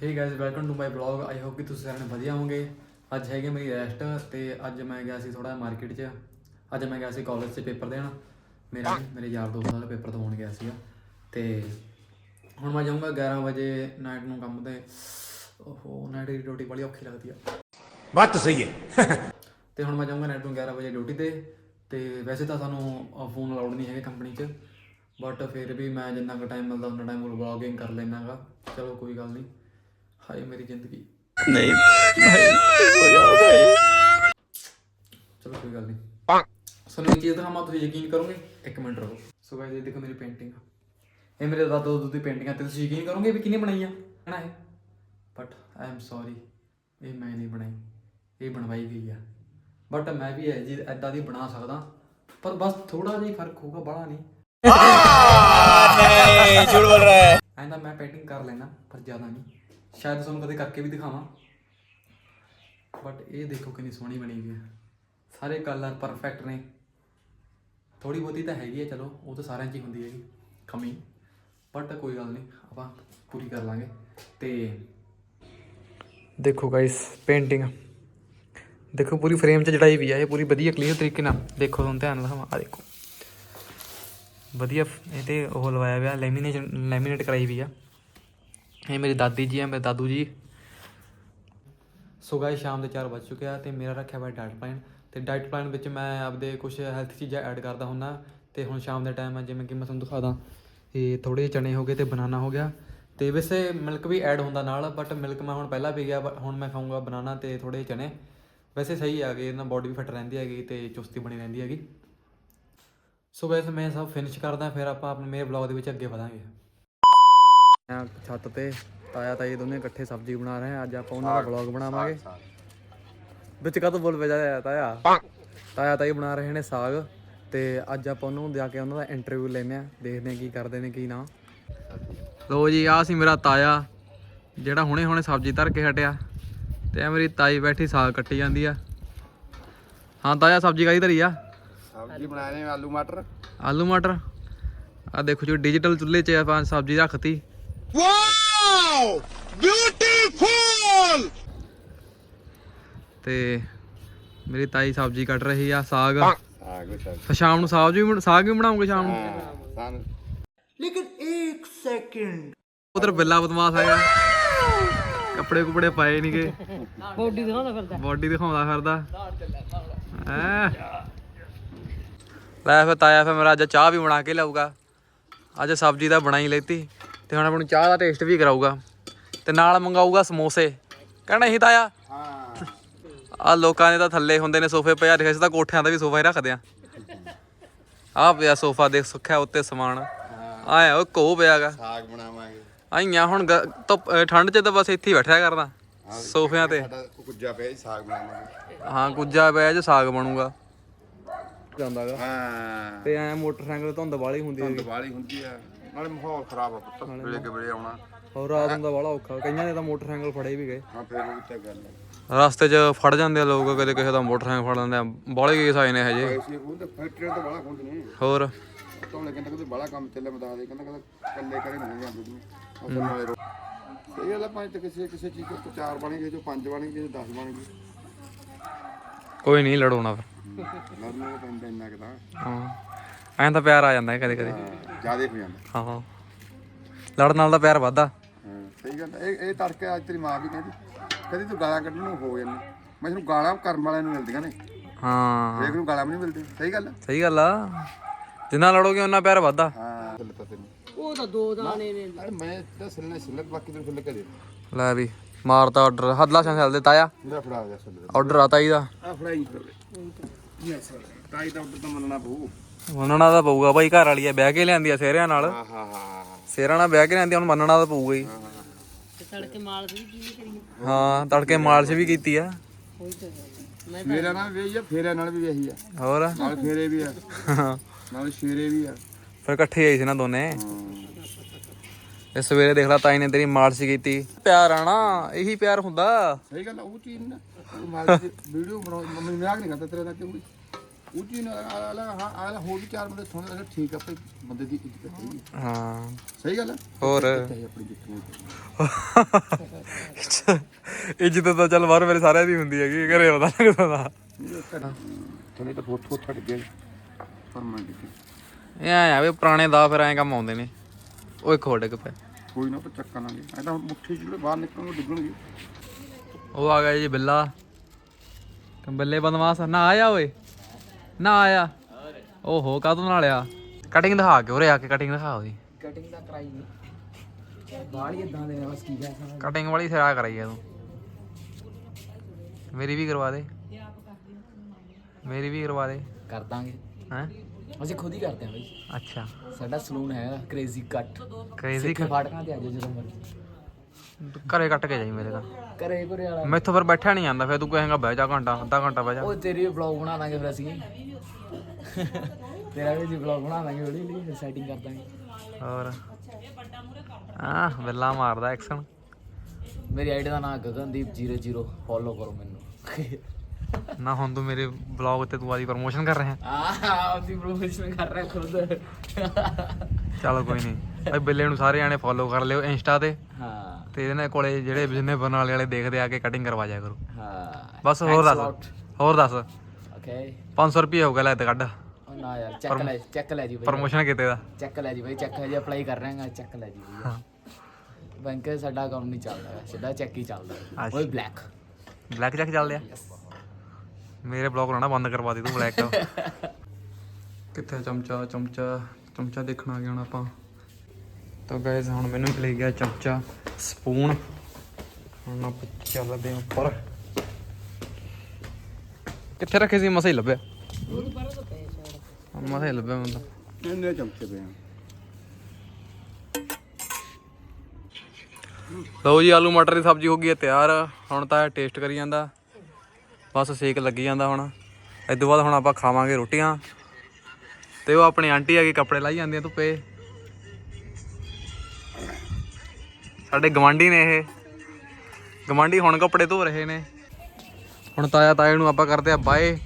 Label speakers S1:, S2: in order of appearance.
S1: Hey guys welcome to my vlog I hope ਕਿ ਤੁਸੀਂ ਸਾਰਿਆਂ ਵਧੀਆ ਹੋਵੋਗੇ ਅੱਜ ਹੈਗੇ ਮੇਰੀ ਰੈਸਟ ਤੇ ਅੱਜ ਮੈਂ ਗਿਆ ਸੀ ਥੋੜਾ ਮਾਰਕੀਟ 'ਚ ਅੱਜ ਮੈਂ ਗਿਆ ਸੀ ਕਾਲਜ 'ਚ ਪੇਪਰ ਦੇਣ ਮੇਰੇ ਮੇਰੇ ਯਾਰ ਦੋਸਤ ਨਾਲ ਪੇਪਰ ਦਵਾਉਣ ਗਿਆ ਸੀਗਾ ਤੇ ਹੁਣ ਮੈਂ ਜਾਊਂਗਾ 11 ਵਜੇ ਨਾਈਟ ਨੂੰ ਕੰਮ ਤੇ ਓਹੋ ਨਾਈਟ ਦੀ ਡਿਊਟੀ ਬੜੀ ਔਖੀ ਲੱਗਦੀ ਆ
S2: ਬਾਤ ਸਹੀ ਹੈ
S1: ਤੇ ਹੁਣ ਮੈਂ ਜਾਊਂਗਾ ਨਾਈਟ ਨੂੰ 11 ਵਜੇ ਡਿਊਟੀ ਤੇ ਤੇ ਵੈਸੇ ਤਾਂ ਸਾਨੂੰ ਫੋਨ ਅਲਾਉਡ ਨਹੀਂ ਹੈਗੇ ਕੰਪਨੀ 'ਚ ਬਟ ਫਿਰ ਵੀ ਮੈਂ ਜਿੰਨਾ ਕੁ ਟਾਈਮ ਮਿਲਦਾ ਉਹਨਾਂ ਟਾਈਮ ਵਲੌਗਿੰਗ ਕਰ ਲੈਣਾਗਾ ਚਲੋ ਕੋਈ ਗੱਲ ਨਹੀਂ ਹਾਏ ਮੇਰੀ ਜ਼ਿੰਦਗੀ।
S3: ਨਹੀਂ।
S1: ਚਲੋ ਕੋਈ ਗੱਲ ਨਹੀਂ। ਸਾਨੂੰ ਇਹ ਚੀਜ਼ ਦਿਖਾਵਾਂ ਤੁਸੀਂ ਯਕੀਨ ਕਰੋਗੇ? ਇੱਕ ਮਿੰਟ ਰੁਕੋ। ਸੋ ਗਾਇਸ ਇਹ ਦੇਖੋ ਮੇਰੀ ਪੇਂਟਿੰਗ ਇਹ ਮੇਰੇ ਦਾਦਾ ਦਾਦੂ ਦੀ ਪੇਂਟਿੰਗਾਂ ਤੇ ਤੁਸੀਂ ਯਕੀਨ ਕਰੋਗੇ ਵੀ ਕਿਨੇ ਬਣਾਈ ਆ? ਹਨਾ ਇਹ? ਬਟ ਆਈ ਐਮ ਸੌਰੀ ਇਹ ਮੈਂ ਨਹੀਂ ਬਣਾਈ। ਇਹ ਬਣਵਾਈ ਗਈ ਆ। ਬਟ ਮੈਂ ਵੀ ਇਹ ਜੀ ਐਦਾਂ ਦੀ ਬਣਾ ਸਕਦਾ। ਪਰ ਬਸ ਥੋੜਾ ਜਿਹਾ ਫ਼ਰਕ ਹੋਊਗਾ ਬਾਹਲਾ ਨਹੀਂ।
S3: ਨਹੀਂ ਝੂਠ ਬੋਲ ਰਿਹਾ ਹੈ।
S1: ਐਂਦਾ ਮੈਂ ਪੇਂਟਿੰਗ ਕਰ ਲੈਣਾ ਪਰ ਜ਼ਿਆਦਾ ਨਹੀਂ। ਸ਼ਾਇਦ ਤੁਹਾਨੂੰ ਕਦੇ ਕਰਕੇ ਵੀ ਦਿਖਾਵਾਂ। ਬਟ ਇਹ ਦੇਖੋ ਕਿੰਨੀ ਸੋਹਣੀ ਬਣੀ ਹੋਈ ਹੈ। ਸਾਰੇ ਕਲਰ ਪਰਫੈਕਟ ਨੇ। ਥੋੜੀ ਬਹੁਤੀ ਤਾਂ ਹੈਗੀ ਹੈ, ਚਲੋ, ਉਹ ਤਾਂ ਸਾਰਿਆਂ 'ਚ ਹੀ ਹੁੰਦੀ ਹੈਗੀ ਕਮੀ ਬਟ ਕੋਈ ਗੱਲ ਨਹੀਂ, ਆਪਾਂ ਪੂਰੀ ਕਰ ਲਾਂਗੇ। ਤੇ ਦੇਖੋ ਗਾਇਸ ਪੇਂਟਿੰਗ ਦੇਖੋ, ਪੂਰੀ ਫਰੇਮ 'ਚ ਜੜਾਈ ਵੀ ਆ, ਇਹ ਪੂਰੀ ਵਧੀਆ ਕਲੀਅਰ ਤਰੀਕੇ ਨਾਲ। ਦੇਖੋ, ਤੁਹਾਨੂੰ ਧਿਆਨ ਨਾਲ ਦਿਖਾਵਾਂ ਆ ਦੇਖੋ। ਵਧੀਆ, ਇਹ ਤੇ ਉਹ ਲਵਾਇਆ ਹੋਇਆ ਲੈਮੀਨੇਸ਼ਨ ਲੈਮੀਨੇਟ ਕਰਾਈ ਵੀ ਆ। ਇਹ ਮੇਰੀ ਦਾਦੀ ਜੀ ਆ ਮੇਰੇ ਦਾਦੂ ਜੀ। ਸੋ ਗਾਇਸ ਸ਼ਾਮ ਦੇ 4 ਵੱਜ ਚੁੱਕੇ ਆ ਤੇ ਮੇਰਾ ਰੱਖਿਆ ਹੋਇਆ ਡਾਈਟ ਪਲਾਨ ਤੇ ਡਾਈਟ ਪਲਾਨ ਵਿੱਚ ਮੈਂ ਆਪਦੇ ਕੁਝ ਹੈਲਥ ਚੀਜ਼ਾਂ ਐਡ ਕਰਦਾ ਹੁੰਨਾ ਤੇ ਹੁਣ ਸ਼ਾਮ ਦੇ ਟਾਈਮ ਜਿਵੇਂ ਕਿ ਮੈਂ ਤੁਹਾਨੂੰ ਦਿਖਾਦਾ ਇਹ ਥੋੜੇ ਜਿਹੇ ਚਨੇ ਹੋ ਗਏ ਤੇ ਬਨਾਨਾ ਹੋ ਗਿਆ। ਤੇ ਵੈਸੇ ਮਿਲਕ ਵੀ ਐਡ ਹੁੰਦਾ ਨਾਲ ਬਟ ਮਿਲਕ ਮੈਂ ਹੁਣ ਪਹਿਲਾਂ ਪੀ ਗਿਆ ਹੁਣ ਮੈਂ ਖਾਊਂਗਾ ਬਨਾਨਾ ਤੇ ਥੋੜੇ ਚਣੇ ਵੈਸੇ ਸਹੀ ਆ ਗਏ, ਇਹਨਾਂ ਬੋਡੀ ਵੀ ਫਿੱਟ ਰਹਿੰਦੀ ਹੈਗੀ ਤੇ ਚੁਸਤੀ ਬਣੀ ਰਹਿੰਦੀ ਹੈਗੀ। ਸੋ ਗਾਇਸ ਮੈਂ ਸਭ ਫਿਨਿਸ਼ ਕਰਦਾ, ਫਿਰ ਆਪਾਂ ਆਪਣੇ ਮੇਰੇ ਵਲੌਗ ਦੇ ਵਿੱਚ ਅੱਗੇ ਵਧਾਂਗੇ। ਆ ਛੱਤ ਤੇ ਤਾਇਆ ਤਾਈ ਦੋਨੇ ਇਕੱਠੇ ਸਬਜ਼ੀ ਬਣਾ ਰਹੇ ਆ ਅੱਜ ਆਪਾਂ ਉਹਨਾਂ ਦਾ ਵਲੌਗ ਬਣਾਵਾਂਗੇ। ਵਿੱਚ ਕਦੋਂ ਬੋਲ ਵਜਾ ਆਇਆ ਤਾਇਆ? ਤਾਇਆ ਤਾਈ ਬਣਾ ਰਹੇ ਨੇ ਸਾਗ ਤੇ ਅੱਜ ਆਪਾਂ ਉਹਨੂੰ ਜਾ ਕੇ ਉਹਨਾਂ ਦਾ ਇੰਟਰਵਿਊ ਲੈਨੇ ਆ ਦੇਖਦੇ ਆ ਕੀ ਕਰਦੇ ਨੇ ਕੀ ਨਾ। ਲੋ ਜੀ ਆ ਸੀ ਮੇਰਾ ਤਾਇਆ ਜਿਹੜਾ ਹੁਣੇ ਹੁਣੇ ਸਬਜ਼ੀ ਧਰ ਕੇ ਹਟਿਆ ਤੇ ਮੇਰੀ ਤਾਈ ਬੈਠੀ ਸਾਗ ਕੱਟੀ ਜਾਂਦੀ ਆ। ਹਾਂ ਤਾਇਆ ਸਬਜ਼ੀ ਕਾਦੀ ਧਰੀ ਆ?
S2: ਸਬਜ਼ੀ ਬਣਾ ਰਹੇ ਆਲੂ ਮਟਰ।
S1: ਆਲੂ ਮਟਰ। ਆ ਦੇਖੋ ਜੀ ਡਿਜੀਟਲ ਚੁੱਲ੍ਹੇ 'ਚ ਆਪਾਂ ਸਬਜ਼ੀ ਰੱਖਤੀ।
S2: ਵਾਓ ਬਿਊਟੀਫੁਲ
S1: ਤੇ ਮੇਰੀ ਤਾਈ ਸਬਜ਼ੀ ਕੱਟ ਰਹੀ ਆ ਸਾਗ। ਸਾਗ ਸ਼ਾਮ ਨੂੰ ਸਾਗ ਵੀ ਸਾਗ ਵੀ ਬਣਾਉਂਗੇ ਸ਼ਾਮ ਨੂੰ?
S2: ਸਾਨੂੰ
S1: ਉਧਰ ਬਿੱਲਾ ਬਦਮਾਸ਼ ਹੈਗਾ ਕੱਪੜੇ ਕੁਪੜੇ ਪਾਏ ਨਹੀਂਗੇ
S4: ਬੋਡੀ ਦਿਖਾਉਂਦਾ ਫਿਰਦਾ।
S1: ਬਾਡੀ ਦਿਖਾਉਂਦਾ ਫਿਰਦਾ। ਹੈਂ। ਲੈ ਫਿਰ ਤਾਇਆ ਫਿਰ ਮੇਰਾ ਅੱਜ ਚਾਹ ਵੀ ਬਣਾ ਕੇ ਲਾਊਗਾ ਅੱਜ ਸਬਜ਼ੀ ਤਾਂ ਬਣਾਈ ਲੈਤੀ। ਤੇ ਹੁਣ ਆਪਾਂ ਨੂੰ ਚਾਹ ਦਾ ਟੇਸਟ ਵੀ ਕਰਾਊਗਾ। ਤੇ ਨਾਲ ਮੰਗਾਊਗਾ ਸਮੋਸੇ। ਕਹਿਣਾ ਇਹ ਤਾਂ
S2: ਆ। ਹਾਂ।
S1: ਆ ਲੋਕਾਂ ਨੇ ਤਾਂ ਥੱਲੇ ਹੁੰਦੇ ਨੇ ਸੋਫੇ ਪਿਆ ਰੱਖੇ ਸੀ ਤਾਂ ਕੋਠਿਆਂ ਦਾ ਵੀ ਸੋਫਾ ਹੀ ਰੱਖਦੇ ਆ। ਆ ਪਿਆ ਸੋਫਾ ਦੇਖ ਸੁੱਖਿਆ ਉੱਤੇ ਸਮਾਨ। ਆਇਆ ਉਹ ਕੋ ਪਿਆਗਾ
S2: ਸਾਗ ਬਣਾਵਾਂਗੇ।
S1: ਆਈਆਂ ਹੁਣ ਠੰਡ 'ਚ ਤਾਂ ਬਸ ਇੱਥੇ ਹੀ ਬੈਠਿਆ ਕਰਦਾ ਸੋਫਿਆਂ ਤੇ।
S2: ਗੁੱਜਾ ਪਿਆ ਸਾਗ ਬਣਾਵਾਂਗੇ।
S1: ਹਾਂ ਗੁੱਜਾ ਪਿਆ ਜੇ ਸਾਗ ਬਣੂਗਾ। ਜਾਂਦਾਗਾ
S2: ਹਾਂ।
S1: ਤੇ ਐ ਮੋਟਰਸਾਈਕਲ ਧੁੰਦ ਵਾਲੀ ਹੁੰਦੀ
S2: ਹੈ ਧੁੰਦ ਹੁੰਦੀ ਆ। ਨਾਲੇ ਮਾਹੌਲ ਖਰਾਬ ਆ ਪੁੱਤ ਵੇਲੇ ਕੇ ਵੇਲੇ ਆਉਣਾ।
S1: ਹੋਰ ਰਾਤ ਹੁੰਦਾ ਵਾਲਾ ਔਖਾ ਕਈਆਂ ਦੇ ਤਾਂ ਮੋਟਰਸਾਈਕਲ ਫੜੇ ਵੀ ਗਏ।
S2: ਹਾਂ ਫੇਰ ਉਹ ਤੇ ਗੱਲ ਹੈ
S1: ਰਸਤੇ 'ਚ ਫੜ ਜਾਂਦੇ ਆ ਲੋਕ ਕਦੇ ਕਿਸੇ ਦਾ ਮੋਟਰਸਾਈਕਲ ਫੜ ਲੈਂਦੇ ਆ। ਬਾਲੇ ਕੇਸ ਆਏ ਨੇ ਹਜੇ।
S2: ਐਸੀ ਉਹ ਤੇ ਫੈਕਟਰੀ ਤੋਂ ਬੜਾ ਖੁੰਦ ਨਹੀਂ
S1: ਹੋਰ?
S2: ਤੋਂ ਲੈ ਕਹਿੰਦਾ ਕਿ ਬੜਾ ਕੰਮ ਚੱਲੇ ਬਤਾ ਦੇ ਕਹਿੰਦਾ ਕਹਿੰਦਾ ਕੱਲੇ ਕਰੇ ਨਹੀਂ ਜਾਂਦੇ ਤੂੰ। ਅਸਲ ਨਾਲੇ ਰੋ ਸਹੀ ਗੱਲ ਆ ਪੰਜ ਤੇ ਕਿਸੇ ਕਿਸੇ ਚੀਜ਼ ਤੋਂ ਚਾਰ ਬਣ ਗਏ ਜੋ ਪੰਜ ਬਣ ਗਏ ਜੋ 10 ਬਣ ਗਏ।
S1: ਕੋਈ ਨਹੀਂ ਲੜੋਣਾ ਫਿਰ।
S2: ਲੜਨ ਨੂੰ ਪੈਂਦਾ ਇੰਨਾ ਕਿ ਤਾਂ।
S1: ਹਾਂ। ਐਂ ਤਾਂ ਪਿਆਰ ਆ ਜਾਂਦਾ ਕਦੇ ਕਦੇ।
S2: ਜਿਆਦੇ ਹੋ ਜਾਂਦਾ।
S1: ਹਾਂ ਹਾਂ। ਲੜਨ ਨਾਲ ਤਾਂ ਪਿਆਰ ਵੱਧਦਾ।
S2: ਹਾਂ ਸਹੀ ਗੱਲ ਆ। ਇਹ ਇਹ ਤੜਕੇ ਅੱਜ ਤੇਰੀ ਮਾਂ ਵੀ ਕਹਿੰਦੀ ਕਹਿੰਦੀ ਤੂੰ ਗਾਲਾਂ ਕੱਢਣ ਨੂੰ ਹੋ ਜਾਂਦੀ। ਮੈਂ ਤੈਨੂੰ ਗਾਲਾਂ ਕਰਮ ਵਾਲਿਆਂ ਨੂੰ ਮਿਲਦੀਆਂ ਨੇ।
S1: ਹਾਂ।
S2: ਹਰੇਕ ਨੂੰ ਗਾਲਾਂ ਵੀ ਨਹੀਂ ਮਿਲਦੀਆਂ। ਸਹੀ ਗੱਲ ਆ?
S1: ਸਹੀ ਗੱਲ ਆ। ਜਿੰਨਾ ਲੜੋਗੇ ਉਹਨਾਂ ਪਿਆਰ ਵੱਧਦਾ।
S2: ਹਾਂ। ਚੱਲ ਤਾਂ ਤੈਨੂੰ।
S4: ਉਹ ਤਾਂ ਦੋ ਦਾਣੇ ਨੇ।
S2: ਅਰੇ ਮੈਂ ਤਾਂ ਸਿਲਨੇ ਸਿਲਕ ਬਾਕੀ ਤੈਨੂੰ ਸਿਲਕ ਦੇ
S1: ਲੈ ਵੀ ਮਾਰਤਾ ਆਰਡਰ ਹੱਦਲਾ ਸ਼ਾਂ ਦੇ ਤਾਇਆ।
S2: ਮੇਰਾ ਫੜਾ ਜਾ ਸਿਲਕ
S1: ਆਰਡਰ ਆਤਾ ਇਹਦਾ
S2: ਆ ਫੜਾਈ। ਯੈਸ ਤਾਈ ਤਾਂ ਉੱਧਰ ਤਾਂ ਮੰਨਣਾ ਪਊ।
S1: ਮੰਨਣਾ ਤਾਂ ਪਊਗਾ ਬਾਈ ਘਰ ਵਾਲੀ ਆ ਬਹਿ ਕੇ ਲਿਆਂਦੀ ਆ ਸੇਰਿਆਂ ਨਾਲ।
S2: ਹਾਂ ਹਾਂ ਹਾਂ
S1: ਸੇਰਾਂ ਨਾਲ ਬਹਿ ਕੇ ਲਿਆਂਦੀ ਆ, ਹੁਣ ਮੰਨਣਾ ਤਾਂ ਪਊਗਾ ਹੀ।
S4: ਤੇ ਤੜਕੇ ਮਾਲ ਦੀ ਕੀ ਕਰੀਏ?
S1: ਹਾਂ ਤੜਕੇ ਮਾਲਸ਼ ਵੀ ਕੀਤੀ ਆ।
S4: ਕੋਈ ਤਾਂ ਗੱਲ।
S2: ਮੇਰਾ ਨਾਲ ਵੀ ਆ ਫੇਰੇ ਨਾਲ ਵੀ ਇਹੀ ਆ।
S1: ਹੋਰ?
S2: ਨਾਲ ਫੇਰੇ ਵੀ ਆ। ਨਾਲ ਸ਼ੇਰੇ ਵੀ ਆ।
S1: ਫਿਰ ਇਕੱਠੇ ਆਏ ਸੀ ਨਾ ਦੋਨੇ। ਇਹ ਸਵੇਰੇ ਦੇਖ ਲਾ ਤਾਈ ਨੇ ਤੇਰੀ ਮਾਲਸ਼ ਕੀਤੀ। ਪਿਆਰ ਆ ਨਾ ਇਹੀ ਪਿਆਰ ਹੁੰਦਾ।
S2: ਸਹੀ ਗੱਲ ਆ, ਉਹ ਚੀਜ਼ ਨਾ ਮਾਲ ਦੀ ਵੀਡੀਓ ਬਣਾਉ ਮੰਮੀ ਮਜ਼ਾਕ ਨਹੀਂ ਕਰਦਾ ਤੇਰੇ ਨਾਲ ਕਿਉਂ ਉਹ ਜੀ ਨਾ ਆਲਾ ਆਲਾ ਹੋਰ ਵੀ ਚਾਰ ਬੰਦੇ ਸੁਣਦੇ ਅਗਰ ਠੀਕ ਆ ਭਾਈ ਬੰਦੇ ਦੀ ਇੱਜ਼ਤ ਕਰੀ
S1: ਹਾਂ।
S2: ਸਹੀ ਗੱਲ
S1: ਹੋਰ?
S2: ਚਾਹੇ ਆਪਣੀ ਜਿੱਤ ਨੂੰ
S1: ਇੱਜ਼ਤ ਤਾਂ ਚੱਲ ਬਾਹਰ ਮੇਰੇ ਸਾਰਿਆਂ ਦੀ ਹੁੰਦੀ ਹੈਗੀ ਘਰੇ ਪਤਾ ਲੱਗਦਾ ਦਾ।
S2: ਥੋੜੇ ਤਾਂ ਬਹੁਤ ਬਹੁਤ ਛੱਡ ਗਏ ਪਰ ਮੈਂ ਦੇਖੀ।
S1: ਇਹ ਆ ਵੀ ਪੁਰਾਣੇ ਦਾ ਫਿਰ ਐਂ ਕੰਮ ਆਉਂਦੇ ਨੇ। ਉਹ ਇੱਕ ਹੋਰ ਡਿੱਗ ਪਿਆ।
S2: ਕੋਈ ਨਾ ਪਰ ਚੱਕਾ ਲਾਂਗੇ ਐ ਤਾਂ ਮੁੱਠੀ ਜਿਹੜੇ ਬਾਹਰ ਨਿਕਲਣਗੇ ਡਿੱਗਣਗੇ।
S1: ਉਹ ਆ ਗਿਆ ਜੀ ਬਿੱਲਾ। ਕੰਬੱਲੇ ਬਦਮਾਸ਼ ਨਾ ਆਇਆ ਓਏ। ਨਾ ਆਇਆ। ਓਹੋ ਕਾਹਤੋਂ ਨਾਲ ਆਇਆ? ਕਟਿੰਗ ਦਿਖਾ ਕੇ ਉਰੇ ਆ ਕੇ ਕਟਿੰਗ ਦਿਖਾ ਉਹਦੀ।
S3: ਕਟਿੰਗ ਦਾ ਕਰਾਈ ਨਹੀਂ ਬਾੜੀ ਇਦਾਂ ਦੇ ਬਸ ਕੀ ਕਹਿ ਸਕਦਾ?
S1: ਕਟਿੰਗ ਵਾਲੀ ਸਿਰਾ ਕਰਾਈ ਆ ਤੂੰ। ਮੇਰੀ ਵੀ ਕਰਵਾ ਦੇ। ਮੇਰੀ ਵੀ ਕਰਵਾ ਦੇ।
S3: ਕਰ ਦਾਂਗੇ।
S1: ਹੈ?
S3: ਅਸੀਂ ਖੁਦ ਹੀ ਕਰਦੇ ਹਾਂ ਬਈ।
S1: ਅੱਛਾ।
S3: ਸਾਡਾ ਸਲੂਨ ਹੈਗਾ ਕ੍ਰੇਜ਼ੀ ਕੱਟ
S1: ਕ੍ਰੇਜ਼ੀ
S3: ਫਾਟਕਾਂ ਤੇ ਆ ਜਾਓ ਜਦੋਂ ਮਰਜ਼ੀ।
S1: ਘਰੇ ਕੱਟ ਕੇ ਜਾਈ ਮੇਰੇ ਤਾਂ।
S3: ਘਰੇ ਘਰੇ ਵਾਲਾ।
S1: ਮੈਥੋਂ ਫਿਰ ਬੈਠਾ ਨਹੀਂ ਜਾਂਦਾ ਫਿਰ ਤੂੰ ਕਹੇਂਗਾ ਬਹਿ ਜਾ ਘੰਟਾ ਅੱਧਾ ਘੰਟਾ ਬਹਿ ਜਾ।
S3: ਉਹ ਤੇਰੀ ਵਲੌਗ ਬਣਾ ਦਾਂਗੇ ਫਿਰ ਅਸੀਂ। ਤੇਰਾ ਵੀ ਜੀ ਵਲੌਗ ਬਣਾ ਦਾਂਗੇ ਹੌਲੀ ਹੌਲੀ ਸੈਟਿੰਗ ਕਰ ਦਾਂਗੇ।
S1: ਹੋਰ? ਆ ਬਿੱਲਾ ਮਾਰਦਾ ਐਕਸ਼ਨ
S3: ਮੇਰੀ ਆਈਡੀ ਦਾ ਨਾਮ ਗਗਨਦੀਪ 00 ਫੋਲੋ ਕਰੋ ਮੈਨੂੰ।
S1: ਨਾ ਹੁਣ ਤੂੰ ਮੇਰੇ ਬਲੌਗ ਤੇ ਤੂੰ ਆਦੀ ਪ੍ਰਮੋਸ਼ਨ ਕਰ ਰਿਹਾ।
S3: ਆਹ ਉਹਦੀ ਪ੍ਰੋਮੋਸ਼ਨ ਕਰ ਰਿਹਾ ਖੁਦ।
S1: ਚਲੋ ਕੋਈ ਨਹੀਂ ਭਾਈ ਬਿੱਲੇ ਨੂੰ ਸਾਰੇ ਜਾਣੇ ਫੋਲੋ ਕਰ ਲਿਓ ਇੰਸਟਾ ਤੇ।
S3: ਹਾਂ।
S1: ਤੇ ਇਹਦੇ ਕੋਲੇ ਜਿਹੜੇ ਜਿੰਨੇ ਬਰਨਾਲੇ ਵਾਲੇ ਦੇਖਦੇ ਆ ਕੇ ਕਟਿੰਗ ਕਰਵਾ ਜਾਇਆ ਕਰੋ।
S3: ਹਾਂ।
S1: ਬਸ ਹੋਰ ਦੱਸ। ਹੋਰ ਦੱਸ।
S3: ਓਕੇ
S1: 500 ਰੁਪਏ ਹੋ ਗਿਆ ਲੈ ਤੇ ਕੱਢ।
S3: ਨਾ ਯਾਰ ਚੱਕ ਲੈ ਚੱਕ ਲੈ ਜੀ ਬਈ।
S1: ਪ੍ਰਮੋਸ਼ਨ ਕੀਤੇ ਦਾ।
S3: ਚੈੱਕ ਲੈ ਜੀ ਬਈ ਚੈੱਕ ਹਜੇ ਅਪਲਾਈ ਕਰ ਰਹੇ ਹਾਂ ਚੈੱਕ ਲੈ ਜੀ ਬਈ। ਬੈਂਕ 'ਚ ਸਾਡਾ ਅਕਾਊਂਟ ਨਹੀਂ ਚੱਲਦਾ ਹੈ, ਸਿੱਧਾ ਚੈੱਕ ਹੀ ਚੱਲਦਾ। ਹੈ।
S1: ਅੱਛਾ।
S3: ਉਹ ਬਲੈਕ
S1: ਬਲੈਕ ਜੈਕ ਚੱਲਦੇ ਆ? ਮੇਰੇ ਬਲੌਗ ਲਾਣਾ ਬੰਦ ਕਰਵਾ ਦੇ ਤੂੰ ਬਲੈਕ ਕਿੱਥੇ ਚਮਚਾ? ਚਮਚਾ ਚਮਚਾ ਦੇਖਣ ਆ ਗਏ ਹੁਣ ਆਪਾਂ। ਤਾਂ ਗਾਇਸ ਹੁਣ ਮੈਨੂੰ ਮਿਲ ਗਿਆ ਚਮਚਾ ਸਪੂਨ। ਹੁਣ ਆਪਾਂ ਚੱਲਦੇ ਹਾਂ ਉੱਪਰ। ਕਿੱਥੇ ਰੱਖੇ ਸੀ? ਮਸਾ ਹੀ ਲੱਭਿਆ। ਮਸਾ ਹੀ ਲੱਭਿਆ ਮੈਨੂੰ ਤਾਂ।
S2: ਇੰਨੇ ਚਮਚੇ ਪਏ
S1: ਲਓ ਜੀ ਆਲੂ ਮਟਰ ਦੀ ਸਬਜ਼ੀ ਹੋ ਗਈ ਹੈ ਤਿਆਰ। ਹੁਣ ਤਾਂ ਇਹ ਟੇਸਟ ਕਰੀ ਜਾਂਦਾ। ਬਸ ਸੇਕ ਲੱਗੀ ਜਾਂਦਾ ਹੁਣ। ਇਸ ਤੋਂ ਬਾਅਦ ਹੁਣ ਆਪਾਂ ਖਾਵਾਂਗੇ ਰੋਟੀਆਂ। ਤੇ ਉਹ ਆਪਣੀ ਆਂਟੀ ਆ ਕੇ ਕੱਪੜੇ ਲਾਈ ਜਾਂਦੀਆਂ ਧੁੱਪੇ। ਸਾਡੇ ਗਵਾਂਢੀ ਨੇ ਇਹ। ਗਵਾਂਢੀ ਹੁਣ ਕੱਪੜੇ ਧੋ ਰਹੇ ਨੇ। ਹੁਣ ਤਾਇਆ ਤਾਏ ਨੂੰ ਆਪਾਂ ਕਰਦੇ ਆ ਬਾਏ।